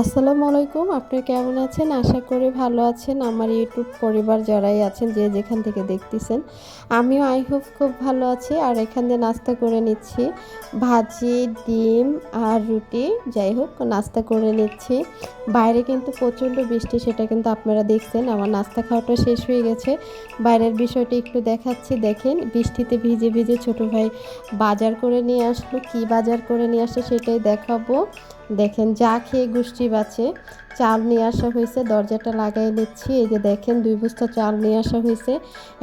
আসসালামু আলাইকুম, আপনি কেমন আছেন? আশা করি ভালো আছেন। আমার ইউটিউব পরিবার যারাই আছেন, যে যেখান থেকে দেখতেছেন, আমিও আই হোপ খুব ভালো আছি। আর এখান দিয়ে নাস্তা করে নিচ্ছি ভাজি, ডিম আর রুটি। যাই হোক, নাস্তা করে নিচ্ছি। বাইরে কিন্তু প্রচণ্ড বৃষ্টি, সেটা কিন্তু আপনারা দেখছেন। আমার নাস্তা খাওয়াটা শেষ হয়ে গেছে। বাইরের বিষয়টি একটু দেখাচ্ছি। দেখেন, বৃষ্টিতে ভিজে ভিজে ছোট ভাই বাজার করে নিয়ে আসলো। কি বাজার করে নিয়ে আসলো সেটাই দেখাবো। দেখেন, যা খেয়ে গুষ্টি বাঁচে, চাল নিয়ে আসা হয়েছে, দরজাটা লাগাই নিচ্ছি, এই যে দেখেন, দুই বস্তা চাল নিয়ে আসা হয়েছে।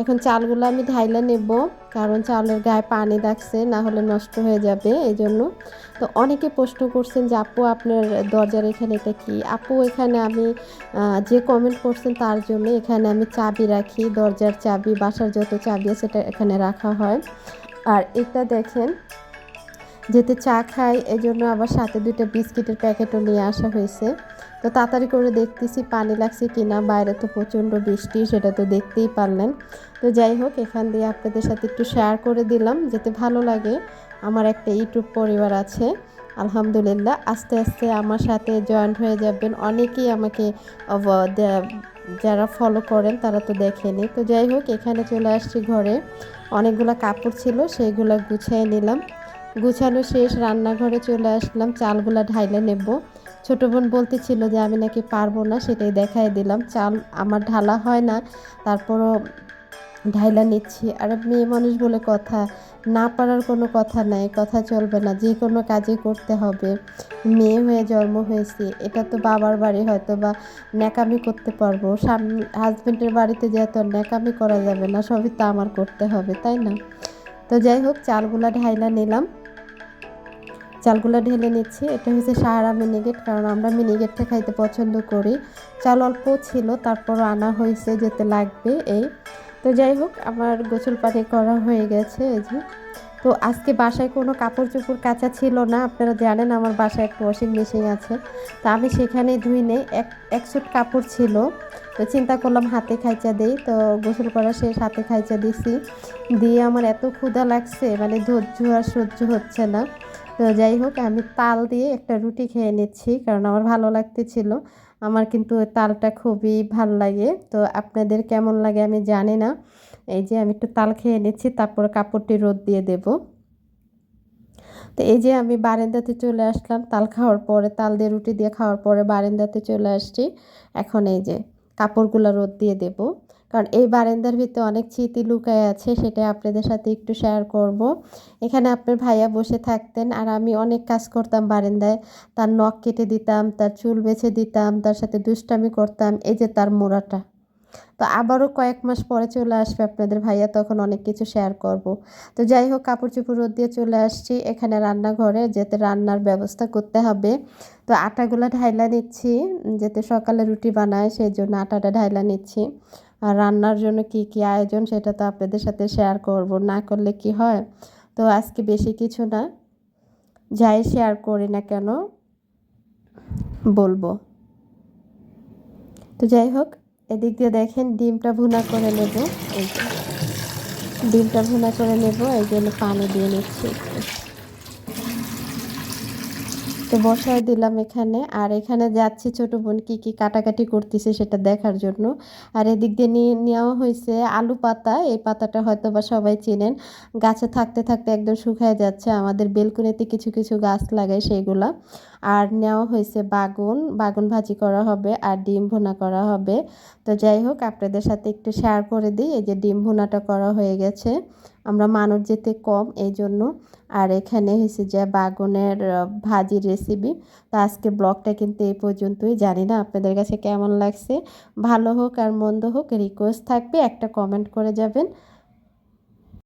এখন চালগুলো আমি ঢাইলা নেব, কারণ চালের গায়ে পানি লাগছে, না হলে নষ্ট হয়ে যাবে, এই জন্য। তো অনেকে প্রশ্ন করছেন যে, আপু, আপনার দরজার এখানে এটা কি? আপু, এখানে আমি যে কমেন্ট করছেন তার জন্য এখানে আমি চাবি রাখি, দরজার চাবি, বাসার যত চাবি আছে সেটা এখানে রাখা হয়। আর এটা দেখেন যেতে চা খাই এই জন্য আবার সাথে দুটো বিস্কিটের প্যাকেটও নিয়ে আসা হয়েছে। তো তাড়াতাড়ি করে দেখতেছি পানি লাগছে কিনা, বাইরে তো প্রচণ্ড বৃষ্টি, সেটা তো দেখতেই পারলেন। তো যাই হোক, এখান দিয়ে আপনাদের সাথে একটু শেয়ার করে দিলাম, যেতে ভালো লাগে। আমার একটা ইউটিউব পরিবার আছে, আলহামদুলিল্লাহ। আস্তে আস্তে আমার সাথে জয়েন্ট হয়ে যাবেন। অনেকেই আমাকে যারা ফলো করেন, তারা তো দেখেনি। তো যাই হোক, এখানে চলে আসছি ঘরে। অনেকগুলো কাপড় ছিল, সেইগুলো গুছিয়ে নিলাম। গুছানো শেষ, রান্নাঘরে চলে আসলাম, চালগুলা ঢাইলে নেব। ছোটো বোন বলতেছিল যে, আমি নাকি পারব না, সেটাই দেখাই দিলাম। চাল আমার ঢালা হয় না, তারপরও ঢাইলা নিচ্ছি। আর, মেয়ে মানুষ বলে কথা, না পারার কোনো কথা নাই, কথা চলবে না, যে কোনো কাজই করতে হবে। মেয়ে হয়ে জন্ম হয়েছি, এটা তো বাবার বাড়ি হয়তো বা ন্যাকামি করতে পারব। স্বামী হাজব্যান্ডের বাড়িতে যেহেতু ন্যাকামি করা যাবে না, সবই তো আমার করতে হবে, তাই না? তো যাই হোক, চালগুলা ঢাইলা নিলাম। চালগুলো ঢেলে নিচ্ছি। এটা হচ্ছে সাহারা মিনিগেট কারণ আমরা মিনিগেটটা খাইতে পছন্দ করি। চাল অল্প ছিল, তারপর আনা হয়েছে যেতে লাগবে এই। তো যাই হোক, আমার গোসল পানি করা হয়ে গেছে এই যে। তো আজকে বাসায় কোনো কাপড় চোপড় কাঁচা ছিল না, আপনারা জানেন আমার বাসায় একটা ওয়াশিং মেশিন আছে। তো আমি সেখানে ধুই নেই এক এক সুট কাপড় ছিল। তো চিন্তা করলাম হাতে খাইচা দিই, তো গোসল করা শেষ, হাতে খাইচা দিছি। দিয়ে আমার এত ক্ষুধা লাগছে মানে ধৈর্য আর সহ্য হচ্ছে না। তো যাই হোক, আমি তাল দিয়ে একটা রুটি খেয়ে নিচ্ছি, কারণ আমার ভালো লাগতেছিল আমার কিন্তু তালটা খুবই ভালো লাগে। তো আপনাদের কেমন লাগে আমি জানি না। এই যে আমি একটু তাল খেয়ে নিচ্ছি, তারপর কাপড়টি রোদ দিয়ে দেব। তো এই যে আমি বারেন্দাতে চলে আসলাম, তাল খাওয়ার পরে, তাল দিয়ে রুটি দিয়ে খাওয়ার পরে বারেন্দাতে চলে আসছি। এখন এই যে কাপড়গুলো রোদ দিয়ে দেবো। কারণ এই বারান্দার ভিতরে অনেক স্মৃতি লুকায় আছে সেটা আপনাদের সাথে একটু শেয়ার করব। এখানে আপনার ভাইয়া বসে থাকতেন আর আমি অনেক কাজ করতাম বারান্দায়। তার নখ কেটে দিতাম, তার চুল বেছে দিতাম, তার সাথে দুষ্টামি করতাম, এই যে তার মোড়াটা। তো আবারও কয়েক মাস পরে চলে আসবে আপনাদের ভাইয়া, তখন অনেক কিছু শেয়ার করব। তো যাই হোক কাপড় চুপড় রোদ দিয়ে চলে আসছি। এখানে রান্নাঘরে যেতে রান্নার ব্যবস্থা করতে হবে। তো আটাগুলো ঢাইলা নিচ্ছি যেতে সকালে রুটি বানায়, সেই জন্য আটাটা ঢাইলা নিচ্ছি। আর রান্নার জন্য কি কি আয়োজন সেটা তো আপনাদের সাথে শেয়ার করব, না করলে কি হয়? তো আজকে বেশি কিছু না, যাই শেয়ার করি না কেন, বলব। তো যাই হোক, এদিক দিয়ে দেখেন ডিমটা ভুনা করে নেব ডিমটা ভুনা করে নেব, এই জন্য পানি দিয়ে নিচ্ছি তো বসায় দিলাম এখানে। আর এখানে যাচ্ছি ছোট বোন কী কী কাটাকাটি করতেছে সেটা দেখার জন্য। আর এদিক দিয়ে নিয়ে নেওয়া হয়েছে আলু পাতা। এই পাতাটা হয়তো বা সবাই চেনেন। গাছে থাকতে থাকতে একদম শুকায় যাচ্ছে। আমাদের বেলকুনিতে কিছু কিছু গাছ লাগায় সেইগুলা আর নেওয়া হয়েছে বাগুন। বাগুন ভাজি করা হবে আর ডিম ভুনা করা হবে। তো যাই হোক, আপনাদের সাথে একটু শেয়ার করে দিই। এই যে ডিম ভুনাটা করা হয়ে গেছে। আমরা মানুষ যেতে কম এই জন্য আর এখানে হয়েছে যে বাগুনের ভাজির রেসিপি তো আজকে ব্লগটা কিন্তু এই পর্যন্তই। জানি না আপনাদের কাছে কেমন লাগছে। ভালো হোক আর মন্দ হোক রিকোয়েস্ট থাকবে, একটা কমেন্ট করে যাবেন।